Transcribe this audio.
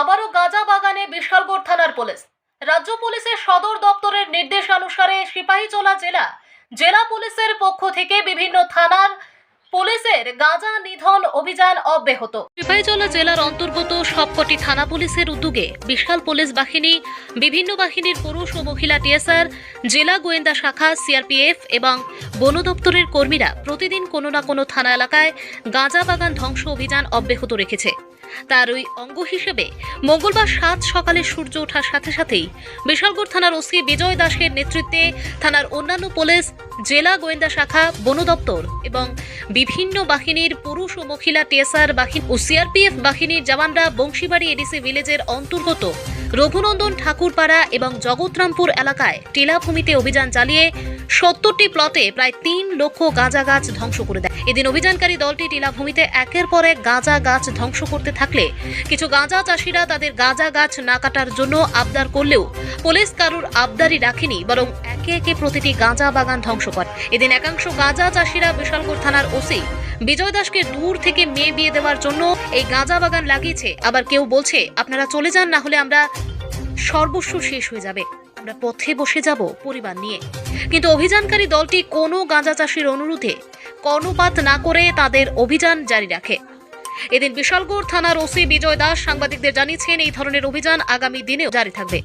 আবারও গাঁজা বাগানে বিশালগড় থানার পুলিশ। রাজ্য পুলিশের সদর দপ্তরের নির্দেশানুসারে সিপাহীজলা জেলা জেলা পুলিশের পক্ষ থেকে বিভিন্ন থানার পুলিশের গাঁজা নিধন অভিযান অব্যাহত। সিপাহীজলা জেলার অন্তর্গত সবকটি থানা পুলিশের উদ্যোগে বিশাল পুলিশ বাহিনী, বিভিন্ন বাহিনীর পুরুষ ও মহিলা টিএসআর, জেলা গোয়েন্দা শাখা, সিআরপিএফ এবং বন দপ্তরের কর্মীরা প্রতিদিন কোনো না কোনো থানা এলাকায় গাঁজা বাগান ধ্বংস অভিযান অব্যাহত রেখেছে। তার ওই অঙ্গ হিসেবে মঙ্গলবার সাত সকালে সূর্য ওঠার সাথে সাথেই বিশালগড় থানার ওসি বিজয় দাসের নেতৃত্বে থানার অন্যান্য পুলিশ, জেলা গোয়েন্দা শাখা, বন দপ্তর এবং বিভিন্ন বাহিনীর পুরুষ ও মহিলা টিএসআর বাহিনী ও সিআরপিএফ বাহিনীর জওয়ানরা বংশীবাড়ি এডিসি ভিলেজের অন্তর্গত রঘুনন্দন ঠাকুরপাড়া এবং জগৎরামপুর এলাকায় টিলাভূমিতে অভিযান চালিয়ে সত্তরটি প্লটে প্রায় তিন লক্ষ গাঁজা গাছ ধ্বংস করে দেয়। এদিন অভিযানকারী দলটি টিলাভূমিতে একের পর এক গাঁজা গাছ ধ্বংস করতে থাকলে কিছু গাঁজা চাষিরা তাদের গাঁজা গাছ না কাটার জন্য আবদার করলেও পুলিশ কারুর আবদারি রাখেনি, বরং একে একে প্রতিটি গাঁজা বাগান ধ্বংস করে। এদিন একাংশ গাঁজা চাষিরা বিশালগড় থানার ওসি বিজয় দাসকে দূর থেকে মেয়ে বিয়ে দেওয়ার জন্য এই গাঁজা বাগান লাগিয়েছে। আবার কেউ বলছে, আপনারা চলে যান, না হলে আমরা সর্বস্ব শেষ হয়ে যাবে। আমরা পথে বসে যাব পরিবার নিয়ে। কিন্তু অভিযানকারী দলটি কোনো গাঁজা চাষির অনুরোধে কর্ণপাত না করে তাদের অভিযান জারি রাখে। এদিন বিশালগড় থানার ওসি বিজয় দাস সাংবাদিকদের জানিয়েছেন, এই ধরনের অভিযান আগামী দিনেও জারি থাকবে।